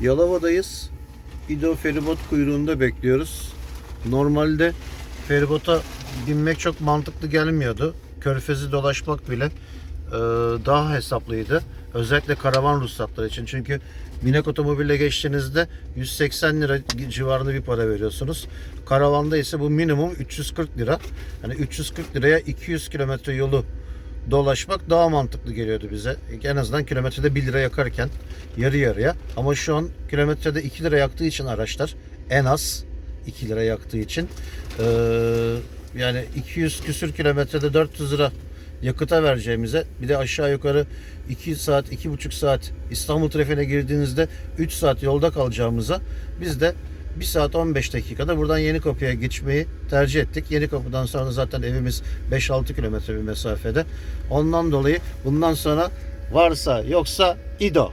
Yalova'dayız. İdo feribot kuyruğunda bekliyoruz. Normalde feribota binmek çok mantıklı gelmiyordu. Körfezi dolaşmak bile e, daha hesaplıydı. Özellikle karavan ruhsatları için. Çünkü binek otomobille geçtiğinizde 180 lira civarında bir para veriyorsunuz. Karavanda ise bu minimum 340 lira. Yani 340 liraya 200 kilometre yolu dolaşmak daha mantıklı geliyordu bize. En azından kilometrede 1 lira yakarken yarı yarıya. Ama şu an kilometrede 2 lira yaktığı için araçlar en az 2 lira yaktığı için eee, yani 200 küsür kilometrede 400 lira yakıta vereceğimize bir de aşağı yukarı 2 saat 2,5 saat İstanbul trafiğine girdiğinizde 3 saat yolda kalacağımıza biz de 1 saat 15 dakikada buradan Yeni Kapı'ya geçmeyi tercih ettik. Yeni Kapı'dan sonra zaten evimiz 5-6 kilometre bir mesafede. Ondan dolayı bundan sonra varsa yoksa İdo.